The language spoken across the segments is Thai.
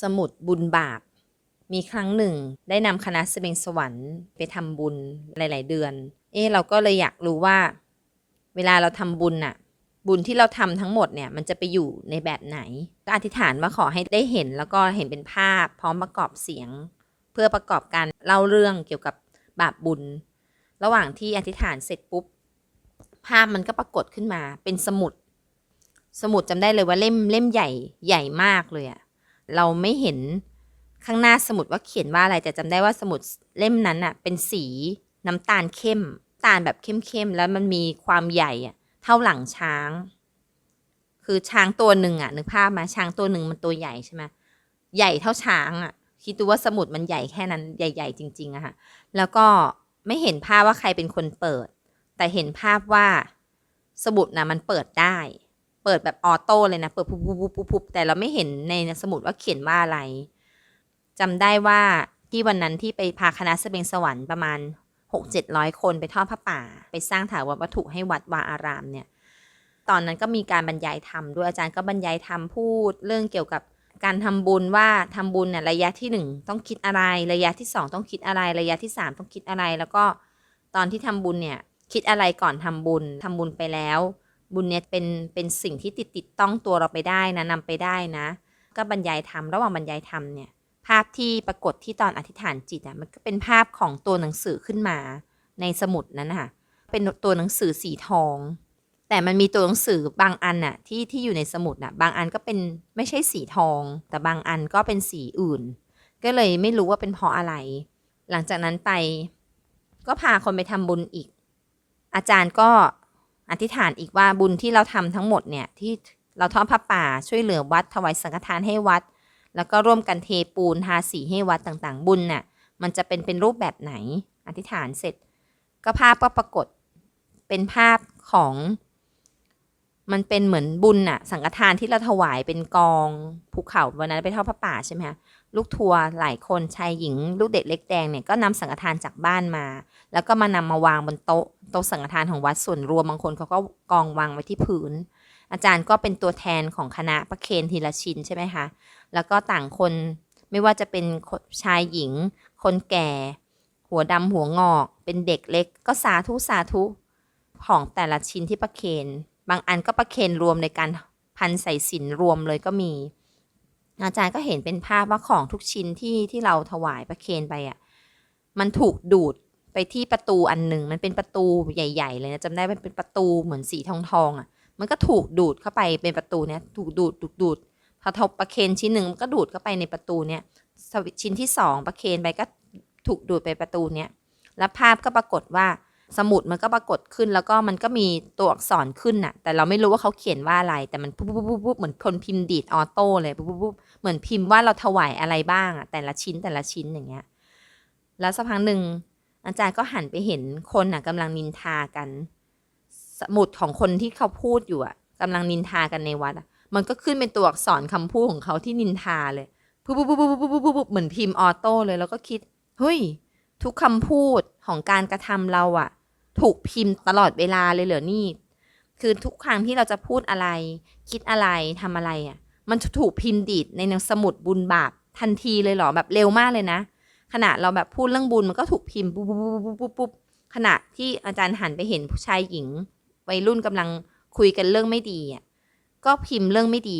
สมุดบุญบาป มีครั้งหนึ่ง ได้นำคณะสเบงสวรรค์ไปทำบุญหลาย ๆ เดือน เอ๊เราก็เลยอยากรู้ว่า เวลาเราทำบุญน่ะ บุญที่เราทำทั้งหมดเนี่ย มันจะไปอยู่ในแบบไหน ก็อธิษฐานว่าขอให้ได้เห็น แล้วก็เห็นเป็นภาพ พร้อมประกอบเสียง เพื่อประกอบการเล่าเรื่องเกี่ยวกับบาปบุญ ระหว่างที่อธิษฐานเสร็จปุ๊บ ภาพมันก็ปรากฏขึ้นมา เป็นสมุด สมุดจำได้เลยว่าเล่มเล่มใหญ่ใหญ่มากเลยอะ เราไม่เห็นข้างหน้าสมุดว่าเขียนว่าอะไรแต่จำได้ว่าสมุดเล่มนั้นอะเป็นสีน้ำตาลเข้มตาลแบบเข้มๆแล้วมันมีความใหญ่อะเท่าหลังช้าง คือช้างตัวหนึ่งอะนึกภาพมาช้างตัวหนึ่งมันตัวใหญ่ใช่ไหมใหญ่เท่าช้างอะคิดดูว่าสมุดมันใหญ่แค่นั้นใหญ่ ๆ จริงๆอะค่ะแล้วก็ไม่เห็นภาพว่าใครเป็นคนเปิด แต่เห็นภาพว่าสมุดนะมันเปิดได้ เปิดแบบออโต้เลยนะ เปิดปุ๊บปุ๊บปุ๊บปุ๊บปุบแต่เราไม่เห็นในสมุดว่าเขียนว่าอะไรจำได้ว่าที่วันนั้นที่ไปพาคณะสเบงสวรรค์ประมาณหกเจ็ดร้อยคนไปทอดผ้าป่า ไปสร้างถาวรวัตถุให้วัดวาอารามเนี่ย ตอนนั้นก็มีการบรรยายธรรมด้วยอาจารย์ก็บรรยายธรรมพูด เรื่องเกี่ยวกับการทำบุญว่าทำบุญเนี่ยระยะที่หนึ่งต้องคิดอะไร ระยะที่สองต้องคิดอะไร ระยะที่สามต้องคิดอะไร แล้วก็ตอนที่ทำบุญเนี่ยคิดอะไรก่อนทำบุญทำบุญไปแล้ว บุญเนี่ยเป็นเป็นสิ่งที่ติดติดต้องตัวเราไปได้นะนำไปได้นะ ก็บรรยายธรรมระหว่างบรรยายธรรมเนี่ยภาพที่ปรากฏที่ตอนอธิษฐานจิตอะมันก็เป็นภาพของตัวหนังสือขึ้นมาในสมุดนั้นนะคะเป็นตัวหนังสือสีทอง แต่มันมีตัวหนังสือบางอันน่ะที่ที่อยู่ในสมุดน่ะบางอันก็เป็นไม่ใช่สีทอง แต่บางอันก็เป็นสีอื่น ก็เลยไม่รู้ว่าเป็นเพราะอะไร หลังจากนั้นไป ก็พาคนไปทำบุญอีก อาจารย์ก็ อธิษฐานอีกว่าบุญที่เราทำทั้งหมดเนี่ยที่เราทอดผ้าป่าช่วยเหลือวัดถวายสังฆทานให้วัด แล้วก็ร่วมกันเทปูนทาสีให้วัดต่างๆ บุญน่ะมันจะเป็นเป็นรูปแบบไหนอธิษฐานเสร็จ ก็ภาพก็ปรากฏเป็นภาพของ มันเป็นเหมือนบุญน่ะสังฆทานที่เราถวายเป็นกองภูเขาวันนั้นไปทอดพระป่าใช่ไหมคะลูกทัวร์หลายคนชายหญิง ลูกเด็กเล็กแดงเนี่ยก็นำสังฆทานจากบ้านมา แล้วก็มานำมาวางบนโต๊ะโต๊ะสังฆทานของวัดส่วนรวมบางคนเขาก็กองวางไว้ที่พื้น อาจารย์ก็เป็นตัวแทนของคณะประเคนทีละชิ้นใช่ไหมคะแล้วก็ต่างคนไม่ว่าจะเป็นชายหญิง คนแก่ หัวดำหัวงอก เป็นเด็กเล็ก ก็สาธุสาธุของแต่ละชิ้นที่ประเคน บางอันก็ประเคนรวมในการพันใส่สินรวมเลยก็มี อาจารย์ก็เห็นเป็นภาพว่าของทุกชิ้นที่ที่เราถวายประเคนไปอะมันถูกดูดไปที่ประตูอันหนึ่งมันเป็นประตูใหญ่ ๆ เลยนะจำได้มันเป็นประตูเหมือนสีทองทองๆอะ มันก็ถูกดูดเข้าไปเป็นประตูเนี้ยถูกดูดดูดดูดพอทบประเคนชิ้นหนึ่งมันก็ดูดเข้าไปในประตูเนี่ยชิ้นที่สองประเคนไปก็ถูกดูดไปประตูเนี่ยแล้วภาพก็ปรากฏว่า สมุดมันก็ปรากฏขึ้นแล้วก็มันก็มีตัวอักษรขึ้นน่ะ แต่เราไม่รู้ว่าเขาเขียนว่าอะไรแต่มันปุ๊บปุ๊บปุ๊บปุ๊บเหมือนคนพิมพ์ดีดออโต้เลยปุ๊บปุ๊บปุ๊บเหมือนพิมพ์ว่าเราถวายอะไรบ้างอะแต่ละชิ้นแต่ละชิ้นอย่างเงี้ยแล้วสักพักหนึ่งอาจารย์ก็หันไปเห็นคนอะกำลังนินทากัน สมุดของคนที่เขาพูดอยู่อะกำลังนินทากันในวัดมันก็ขึ้นเป็นตัวอักษรคำพูดของเขาที่นินทาเลยปุ๊บปุ๊บปุ๊บปุ๊บปุ๊บปุ๊บเหมือนพิมพ์ออโต้เลยแล้วก็คิดเฮ้ยทุกคำพูดของการกระทำเราอะ ถูกพิมพ์ตลอดเวลาเลยเหรอนี่ คือทุกครั้งที่เราจะพูดอะไร คิดอะไรทำอะไรอะมันถูกพิมพ์ดีดในหนังสมุดบุญบาปทันทีเลยเหรอแบบเร็วมากเลยนะ ขณะเราแบบพูดเรื่องบุญมันก็ถูกพิมพ์ปุ๊บปุ๊บปุ๊บปุ๊บปุ๊บขณะที่อาจารย์หันไปเห็นผู้ชายหญิง วัยรุ่นกำลังคุยกันเรื่องไม่ดีอะก็พิมพ์เรื่องไม่ดี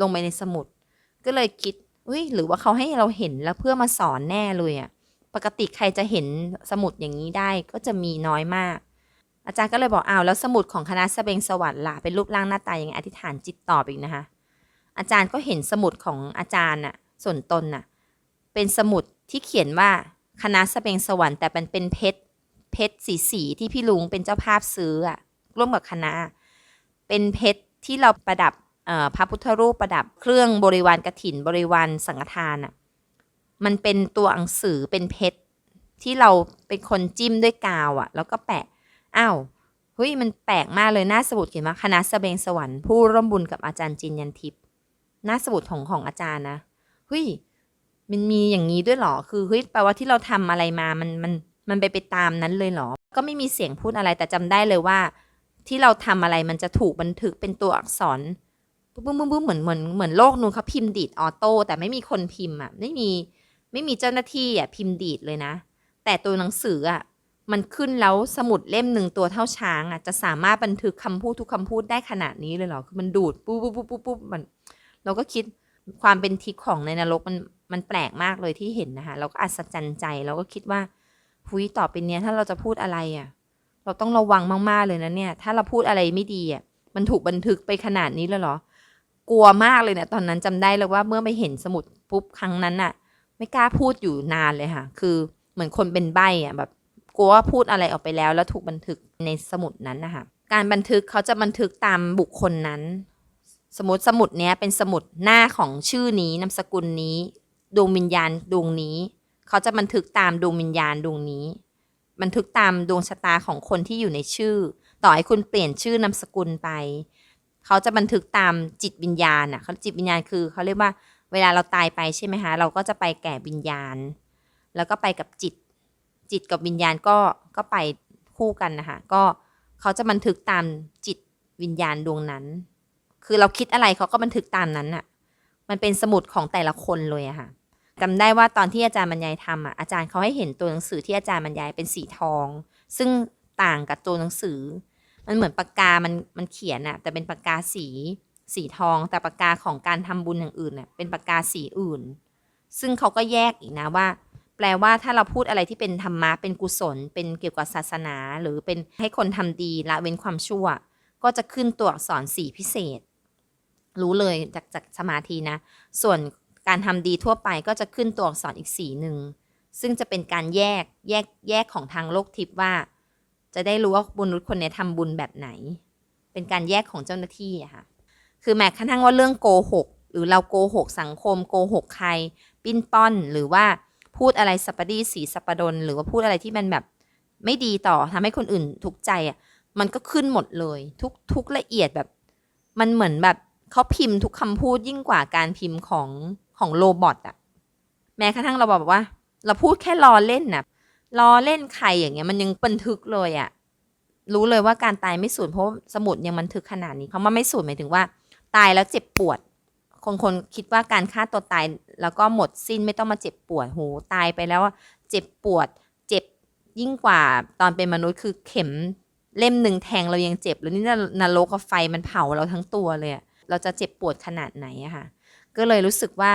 ลงไปในสมุด ก็เลยคิดเฮ้ยหรือว่าเขาให้เราเห็นแล้วเพื่อมาสอนแน่เลยอะ่ะ กติใครจะเห็นสมุดอย่างนี้ได้ก็จะมีน้อยมาก อาจารย์ก็เลยบอกอ้าวแล้วสมุดของคณะสเบงสวรรค์ล่ะเป็นรูปร่างหน้าตายังไงอธิษฐานจิตตอบอีกนะคะ อาจารย์ก็เห็นสมุดของอาจารย์น่ะส่วนตนน่ะเป็นสมุดที่เขียนว่าคณะสเบงสวรรค์แต่มันเป็นเพชรเพชรสีสีที่พี่ลุงเป็นเจ้าภาพซื้ออะร่วมกับคณะ เป็นเพชรที่เราประดับพระพุทธรูปประดับเครื่องบริวารกฐินบริวารสังฆทานอะ มันเป็นตัวหนังสือเป็นเพชรที่เราเป็นคนจิ้มด้วยกาวอะ่ะแล้วก็แปะอ้าวเฮ้ยมันแปลกมากเลยหน้าสมุดเขียนว่าคณะสเบงสวรรค์ผู้ร่วมบุญกับอาจารย์จินยันทิพย์หน้าสมุดของของอาจารย์นะเฮ้ยมันมีอย่างนี้ด้วยหรอคือเฮ้ยแปลว่าที่เราทำอะไรมามันมันมันไปไปตามนั้นเลยเหรอ ก็ไม่มีเสียงพูดอะไรแต่จำได้เลยว่า ที่เราทำอะไรมันจะถูกบันทึกเป็นตัวอักษรบปุ๊บปุ๊บปุ๊บเหมือนเหมือนเหมือนโลกนู้นเขาพิมพ์ดีดออโต้แต่ไม่มีคนพิมพ์อะไม่มี ไม่มีเจ้าหน้าที่อะพิมพ์ดีดเลยนะ แต่ตัวหนังสืออะมันขึ้นแล้วสมุดเล่มหนึ่งตัวเท่าช้างอะจะสามารถบันทึกคำพูดทุกคำพูดได้ขนาดนี้เลยเหรอคือมันดูดปุ๊บปุ๊บปุ๊บปุ๊บปุ๊บมันเราก็คิดความเป็นทิศของในนรกมันมันแปลกมากเลยที่เห็นนะคะเราก็อัศจรรย์ใจเราก็คิดว่าหุยต่อไปเนี้ยถ้าเราจะพูดอะไรอะ เราต้องระวังมากๆเลยนะเนี่ย ถ้าเราพูดอะไรไม่ดีอะมันถูกบันทึกไปขนาดนี้เลยเหรอ กลัวมากเลยเนี่ยตอนนั้นจำได้เลยว่าเมื่อไปเห็นสมุดปุ๊บครั้งนั้นน่ะ ไม่กล้าพูดอยู่นานเลยค่ะ คือเหมือนคนเป็นใบ้อะแบบกลัวว่าพูดอะไรออกไปแล้ว แล้วถูกบันทึกในสมุดนั้นนะคะการบันทึกเขาจะบันทึกตามบุคคลนั้น สมมติสมุดเนี้ยเป็นสมุดหน้าของชื่อนี้นามสกุลนี้ดวงวิญญาณดวงนี้ เขาจะบันทึกตามดวงวิญญาณดวงนี้ บันทึกตามดวงชะตาของคนที่อยู่ในชื่อ ต่อให้คุณเปลี่ยนชื่อนามสกุลไป เขาจะบันทึกตามจิตวิญญาณอะเขาจิตวิญญาณคือเขาเรียกว่า เวลาเราตายไปใช่ไหมคะเราก็จะไปแก่วิญญาณ แล้วก็ไปกับจิต จิตกับวิญญาณก็ก็ไปคู่กันนะคะก็เขาจะบันทึกตามจิตวิญญาณดวงนั้น คือเราคิดอะไรเขาก็บันทึกตามนั้นอะมันเป็นสมุดของแต่ละคนเลยอะค่ะจำได้ว่าตอนที่อาจารย์บรรยายทำอะอาจารย์เขาให้เห็นตัวหนังสือที่อาจารย์บรรยายเป็นสีทอง ซึ่งต่างกับตัวหนังสือ มันเหมือนปากกา มันมันเขียนอะแต่เป็นปากกาสี สีทอง แต่ปากกาของการทำบุญอย่างอื่นเนี่ยเป็นปากกาสีอื่น ซึ่งเขาก็แยกอีกนะว่า แปลว่าถ้าเราพูดอะไรที่เป็นธรรมะเป็นกุศล เป็นเกี่ยวกับศาสนา หรือเป็นให้คนทำดีละเว้นความชั่ว ก็จะขึ้นตัวอักษรสีพิเศษ รู้เลยจากจากสมาธินะ ส่วนการทำดีทั่วไปก็จะขึ้นตัวอักษรอีกสีหนึ่งซึ่งจะเป็นการแยกแยกแยกของทางโลกทิพย์ว่า จะได้รู้ว่าบุญนุษคนเนี้ยทำบุญแบบไหน เป็นการแยกของเจ้าหน้าที่อะค่ะ คือแม้กระทั่งว่าเรื่องโกหก หรือเราโกหกสังคมโกหกใคร ปิ้นป้อนหรือว่าพูดอะไรสัปปดีสีสัปปดน หรือว่าพูดอะไรที่มันแบบไม่ดีต่อทำให้คนอื่นทุกข์ใจอะมันก็ขึ้นหมดเลย ทุกทุกละเอียดแบบ มันเหมือนแบบเขาพิมพ์ทุกคำพูดยิ่งกว่าการพิมพ์ของของโรบอทอะแม้กระทั่งเราบอกว่า เราพูดแค่ล้อเล่นน่ะล้อเล่นใครอย่างเงี้ยมันยังบันทึกเลยอะรู้เลยว่าการตายไม่สูญเพราะสมุดยังบันทึกขนาดนี้เขาว่าไม่สูญหมายถึงว่า ตายแล้วเจ็บปวด คนคนคิดว่าการฆ่าตัวตายแล้วก็หมดสิ้นไม่ต้องมาเจ็บปวดโหตายไปแล้วเจ็บปวด เจ็บยิ่งกว่าตอนเป็นมนุษย์คือเข็มเล่มหนึ่งแทงเรายังเจ็บแล้วนี่นรกกับไฟมันเผาเราทั้งตัวเลยเราจะเจ็บปวดขนาดไหนอะค่ะ ก็เลยรู้สึกว่า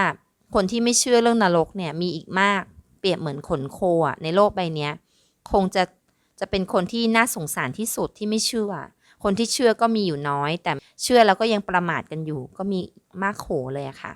คนที่ไม่เชื่อเรื่องนรกเนี่ยมีอีกมากเปรียบเหมือนขนโคอะในโลกใบเนี้ยคงจะจะเป็นคนที่น่าสงสารที่สุดที่ไม่เชื่อ คนที่เชื่อก็มีอยู่น้อย แต่เชื่อแล้วก็ยังประมาทกันอยู่ ก็มีมากโขเลยอะค่ะ